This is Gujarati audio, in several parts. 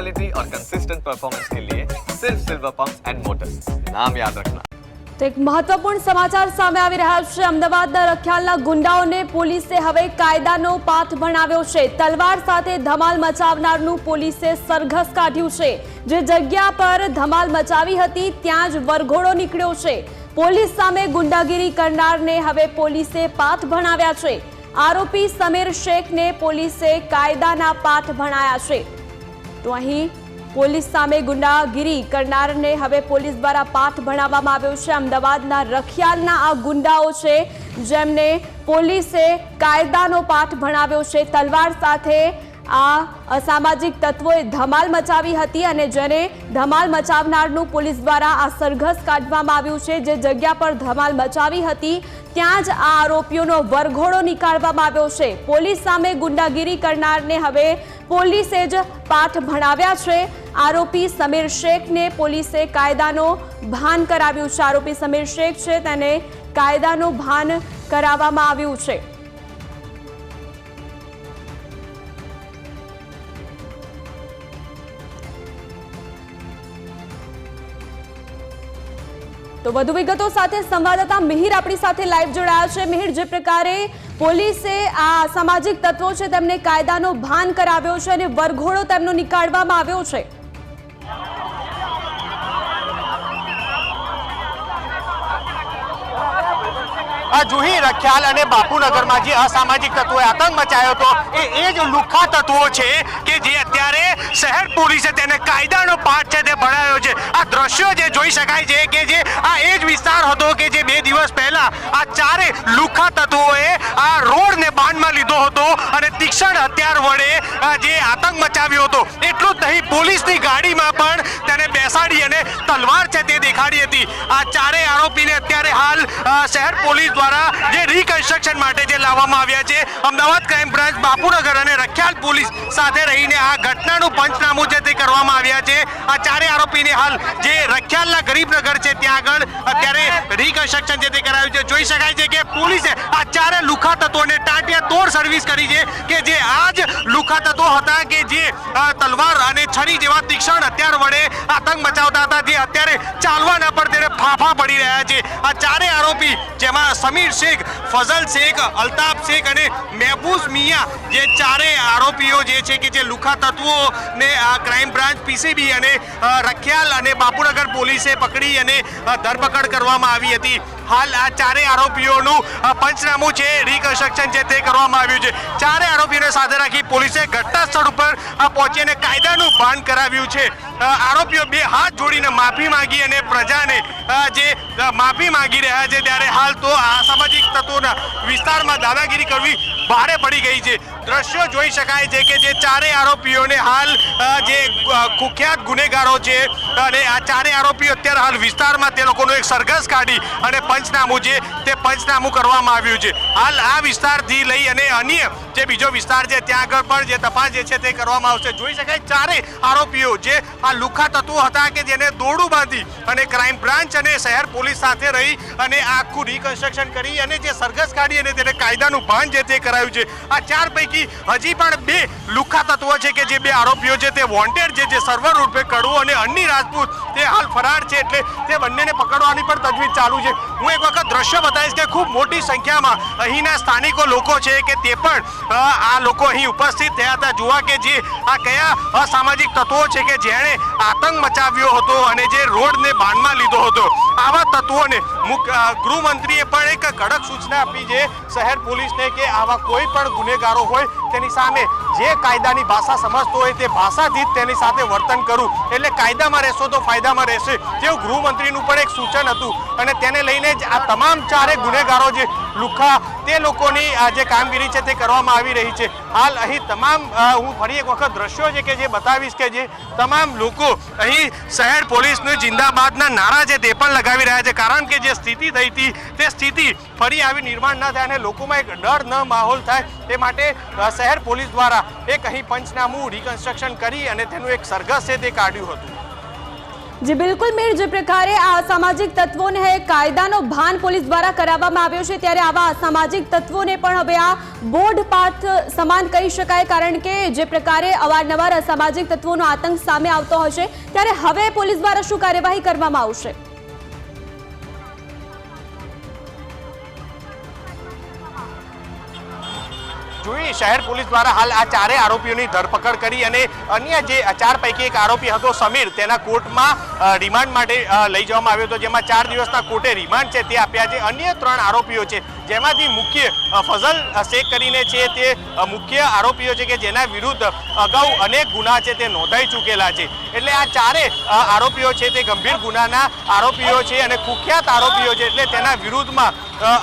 क्वालिटी और कंसिस्टेंट परफॉर्मेंस के लिए सिर्फ सिल्वर पंप एंड मोटर्स नाम याद रखना તો એક મહત્વપૂર્ણ સમાચાર સામે આવી રહ્યા છે અમદાવાદના રખિયાલના ગુંડાઓને પોલીસે હવે કાયદાનો પાઠ ભણાવ્યો છે તલવાર સાથે ધમાલ મચાવનારનું પોલીસે સરઘસ કાઢ્યું છે જે જગ્યા પર ધમાલ મચાવી હતી ત્યાં જ વરઘોડો નીકળ્યો છે પોલીસ સામે ગુંડાગીરી કરનારને હવે પોલીસે પાઠ ભણાવ્યા છે આરોપી સમીર શેખને પોલીસે કાયદાના પાઠ ભણાયા છે તો અહીં પોલીસ સામે ગુંડાગીરી કરનારને હવે પોલીસ દ્વારા પાઠ ભણાવવામાં આવ્યો છે. અમદાવાદના રખિયાલના આ ગુંડાઓ છે, જેમને પોલીસે કાયદાનો પાઠ ભણાવ્યો છે. તલવાર સાથે આ અસામાજિક તત્વોએ ધમાલ મચાવી હતી અને જેને ધમાલ મચાવનારનું પોલીસ દ્વારા આ સરઘસ કાઢવામાં આવ્યું છે. જે જગ્યા પર ધમાલ મચાવી હતી ત્યાં જ આ આરોપીઓનો વરઘોડો નીકાળવામાં આવ્યો છે. પોલીસ સામે ગુંડાગીરી કરનારને હવે પોલીસે જ પાઠ ભણાવ્યા છે. આરોપી સમીર શેખને પોલીસે કાયદાનો ભાન કરાવ્યું છે. આરોપી સમીર શેખ છે, તેને કાયદાનું ભાન કરાવવામાં આવ્યું છે. તો વધુ વિગતો સાથે સંવાદદાતા મિહિર આપણી સાથે લાઈવ જોડાયા છે. મિહિર, જે પ્રકારે પોલીસે આ સામાજિક તત્વો છે, તેમને કાયદાનો ભાન કરાવ્યો છે અને વરઘોડો તેમનો નીકાળવામાં આવ્યો છે. જુહી રખ્યાલ અને બાપુનગરમાં જે અસામાજિક તત્વોએ આતંક મચાયો હતો, એ એ જ લુખ્ખા તત્વો છે કે જે અત્યારે શહેર પોલીસે તેને કાયદાનો પાઠ છે તે ભણાવ્યો છે. આ દ્રશ્યો જે જોઈ શકાય છે કે જે આ એ જ વિસ્તાર હતો કે જે બે દિવસ પહેલા આ ચારે લુખ્ખા તત્વોએ આ રોડને બાંધમાં લીધો હતો તીક્ષ્ણ હથિયાર વડે જે આતંક મચાવ્યો હતો, એટલું જ નહીં, પોલીસની ગાડીમાં પણ તેને બેસાડી અને તલવાર છે તે દેખાડી હતી. આ ચારેય આરોપીને અત્યારે હાલ શહેર પોલીસ દ્વારા જે રિકન્સ્ટ્રક્શન માટે જે લાવવામાં આવ્યા છે, અમદાવાદ ક્રાઇમ બ્રાન્ચ બાપુનગર અને રખિયાલ પોલીસ સાથે રહીને આ ઘટનાનું પંચનામું છે તે કરવામાં આવ્યા છે, આ ચારેય આરોપીને હાલ જે રખિયાલના ગરીબનગર છે, ત્યાં આગળ અત્યારે રિકન્સ્ટ્રક્શન છે તે કરાયું છે. જોઈ શકાય છે કે પોલીસે આ ચારે લુખા તત્વોને ટાંટિયા તોડ સર્વિસ કરી છે, કે જે આ જ લુખા તત્વો હતા કે જે તલવાર અને છરી જેવા તીક્ષ્ણ હથિયાર વડે આતંક મચાવતા હતા અત્યારે ચાલવાના પર તેને ફાફા પડી રહ્યા છે. આ ચારે આરોપી, જેમાં સમીર શેખ, ફઝલ શેખ, અલ્તાફ શેખ અને મહેબૂસ મિયા, જે ચારે આરોપીઓ જે છે કે જે લુખા તત્વોને આ ક્રાઇમ બ્રાન્ચ, પીસીબી અને રખિયાલ અને બાપુનગર પોલીસે પકડી અને ધરપકડ કરવામાં આવી હતી. હાલ આ ચારે આરોપીઓનું પંચનામું છે રિકન્સ્ટ્રક્શન છે તે કરવામાં આવ્યું છે. ચારે આરોપીઓને સાથે રાખી પોલીસે ઘટના સ્થળ ઉપર પહોંચીને કાયદાનું ભાન કરાવ્યું છે. આરોપીઓ બે હાથ જોડીને માફી માંગી અને પ્રજાને જે માફી માંગી રહ્યા છે ત્યારે હાલ તો અસામાજિક તત્વોના વિસ્તારમાં દાદાગીરી કરવી ભારે પડી ગઈ છે. દ્રશ્યો જોઈ શકાય છે કે જે ચારે આરોપીઓને હાલ જે કુખ્યાત ગુનેગારો છે, અને આ ચારેય આરોપીઓ અત્યારે હાલ વિસ્તારમાં તે લોકોનું એક સરઘસ કાઢી અને પંચનામું છે તે પંચનામું કરવામાં આવ્યું છે. હાલ આ વિસ્તારથી લઈ અને અન્ય જે બીજો વિસ્તાર છે, ત્યાં આગળ પણ જે તપાસ જે છે તે કરવામાં આવશે. જોઈ શકાય ચારે આરોપીઓ જે આ લુખા તત્વો હતા કે જેને દોરડું બાંધી અને ક્રાઇમ બ્રાન્ચ અને શહેર પોલીસ સાથે રહી અને આખું રિકન્સ્ટ્રક્શન કરી અને જે સરઘસ કાઢી અને તેને કાયદાનું ભાન જે તે કરાયું છે, આ ચાર પૈકી હજી પણ બે લુખ્ખા તત્વો છે કે જે બે આરોપીઓ છે, તે વોન્ટેડ છે, જે સર્વર રૂપે કડવું અને અન્ની રાજપૂત, તે હાલ ફરાર છે એટલે તે બંનેને પકડવાની પણ તજવીજ ચાલુ છે. હું એક વખત દ્રશ્ય બતાવીશ કે ખૂબ મોટી સંખ્યામાં અહીંના સ્થાનિકો લોકો છે કે તે પણ આ લોકો અહીં ઉપસ્થિત થયા હતા. જોવા કે જે આ કયા અસામાજિક તત્વો છે કે જેણે આતંક મચાવ્યો હતો અને જે રોડને બાનમાં લીધો હતો. આવા તત્વોને ગૃહમંત્રીએ પણ એક કડક સૂચના આપી છે શહેર પોલીસને કે આવા કોઈ પણ ગુનેગારો હોય તેની સામે જે કાયદાની ભાષા સમજતો હોય તે ભાષાથી જ તેની સાથે વર્તન કરવું એટલે કાયદામાં રહેશો તો ફાયદામાં રહેશે. તેવું ગૃહમંત્રીનું પણ એક સૂચન હતું. અને તેને લઈને જ આ તમામ ચારે ગુનેગારો જે લુખા, તે લોકોની જે કામગીરી છે તે કરવામાં આવી રહી છે. હાલ અહીં તમામ હું ફરી એક વખત દ્રશ્યો છે કે જે બતાવીશ કે જે તમામ લોકો અહીં શહેર પોલીસને જિંદાબાદના નારા છે તે પણ લગાવી રહ્યા છે. કારણ કે જે સ્થિતિ થઈ હતી, તે સ્થિતિ ફરી આવી નિર્માણ ન થાય અને લોકોમાં એક ડર ન માહોલ થાય. તે માટે શહેર પોલીસ દ્વારા એક અહીં પંચનામું રિકન્સ્ટ્રક્શન કરી અને તેનું એક સરઘસ તે કાઢ્યું હતું. જી, બિલકુલ મીર જે પ્રકારે આ અસામાજિક તત્વોને કાયદાનો ભાન પોલીસ દ્વારા કરાવવામાં આવ્યો છે, ત્યારે આવા અસામાજિક તત્વોને પણ હવે આ બોર્ડ પાઠ સમાન કહી શકાય, કારણ કે જે પ્રકારે અવારનવાર અસામાજિક તત્વોનો આતંક સામે આવતો હશે, ત્યારે હવે પોલીસ દ્વારા શું કાર્યવાહી કરવામાં આવશે? જોઈ શહેર પોલીસ દ્વારા હાલ આ ચારે આરોપીઓની ધરપકડ કરી અને અન્ય જે ચાર પૈકી એક આરોપી હતો સમીર, તેના કોર્ટમાં રિમાન્ડ માટે લઈ જવામાં આવ્યો હતો, જેમાં ચાર દિવસના કોર્ટે રિમાન્ડ છે તે આપ્યા છે. અન્ય ત્રણ આરોપીઓ છે જેમાંથી મુખ્ય ફઝલ શેખ કરીને છે તે મુખ્ય આરોપીઓ છે કે જેના વિરુદ્ધ અગાઉ અનેક ગુના છે તે નોંધાઈ ચૂકેલા છે. એટલે આ ચારે આરોપીઓ છે તે ગંભીર ગુનાના આરોપીઓ છે અને કુખ્યાત આરોપીઓ છે એટલે તેના વિરુદ્ધમાં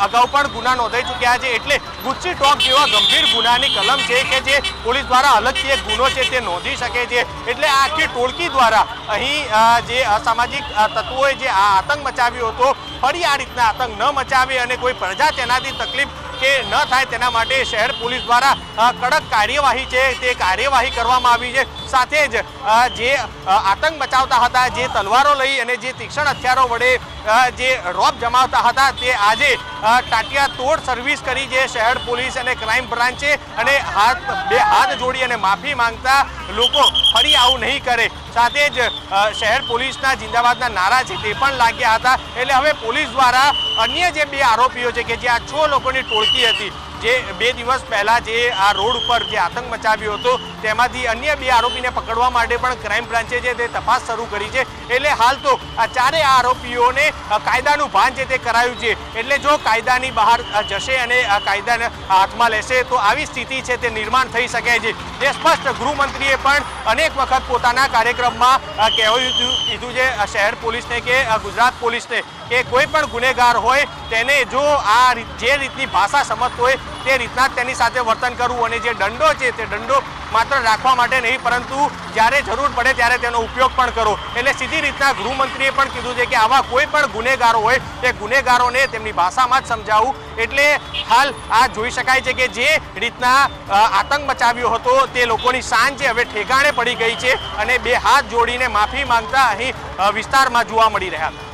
અગાઉ પણ ગુના નોંધાઈ ચૂક્યા છે. એટલે ગુસ્સી ટોક જેવા ગંભીર ગુનાની કલમ છે કે જે પોલીસ દ્વારા અલગથી એક ગુનો છે તે નોંધી શકે છે. એટલે આખી ટોળકી દ્વારા અહીં જે અસામાજિક તત્વોએ જે આ આતંક મચાવ્યો હતો, ફરી આ રીતના આતંક ન મચાવે અને કોઈ પ્રજા તેનાથી તકલીફ કે ન થાય તેના માટે શહેર પોલીસ દ્વારા કડક કાર્યવાહી છે, તે કાર્યવાહી કરવામાં આવી છે. સાથે જ જે આતંક મચાવતા હતા, જે તલવારો લઈ અને જે તીક્ષ્ણ હથિયારો વડે જે રોપ જમાવતા હતા, તે આજે ટાટિયા તોડ સર્વિસ કરી જે શહેર પોલીસ અને ક્રાઇમ બ્રાન્ચે અને હાથ, બે હાથ જોડી અને માફી માંગતા લોકો ફરી આવું નહીં કરે. સાથે જ શહેર પોલીસના જિંદાબાદના નારા છે તે પણ લાગ્યા હતા. એટલે હવે પોલીસ દ્વારા અન્ય જે બે આરોપીઓ છે કે જે આ છ લોકોની ટોળકી હતી જે બે દિવસ પહેલાં જે આ રોડ ઉપર જે આતંક મચાવ્યો હતો, તેમાંથી અન્ય બે આરોપીને પકડવા માટે પણ ક્રાઇમ બ્રાન્ચે છે તે તપાસ શરૂ કરી છે. એટલે હાલ તો આ ચારે આરોપીઓને કાયદાનું ભાન છે તે કરાયું છે, એટલે જો કાયદાની બહાર જશે અને કાયદાને હાથમાં લેશે, તો આવી સ્થિતિ છે તે નિર્માણ થઈ શકે છે. જે સ્પષ્ટ ગૃહમંત્રીએ પણ અનેક વખત પોતાના કાર્યક્રમમાં કહેવાયું કીધું છે શહેર પોલીસને કે ગુજરાત પોલીસને. કે કોઈ પણ ગુનેગાર હોય, તેને જો આ જે રીતની ભાષા સમજતો હોય, તે રીતના જ તેની સાથે વર્તન કરવું અને જે દંડો છે, તે દંડો માત્ર રાખવા માટે નહીં, પરંતુ જ્યારે જરૂર પડે ત્યારે તેનો ઉપયોગ પણ કરો. એટલે સીધી રીતના ગૃહમંત્રીએ પણ કીધું છે કે આવા કોઈ પણ ગુનેગારો હોય, તે ગુનેગારોને તેમની ભાષામાં જ સમજાવવું એટલે હાલ આ જોઈ શકાય છે કે જે રીતના આતંક મચાવ્યો હતો, તે લોકોની છે, હવે ઠેકાણે પડી ગઈ છે અને બે હાથ જોડીને માફી માંગતા અહીં વિસ્તારમાં જોવા મળી રહ્યા હતા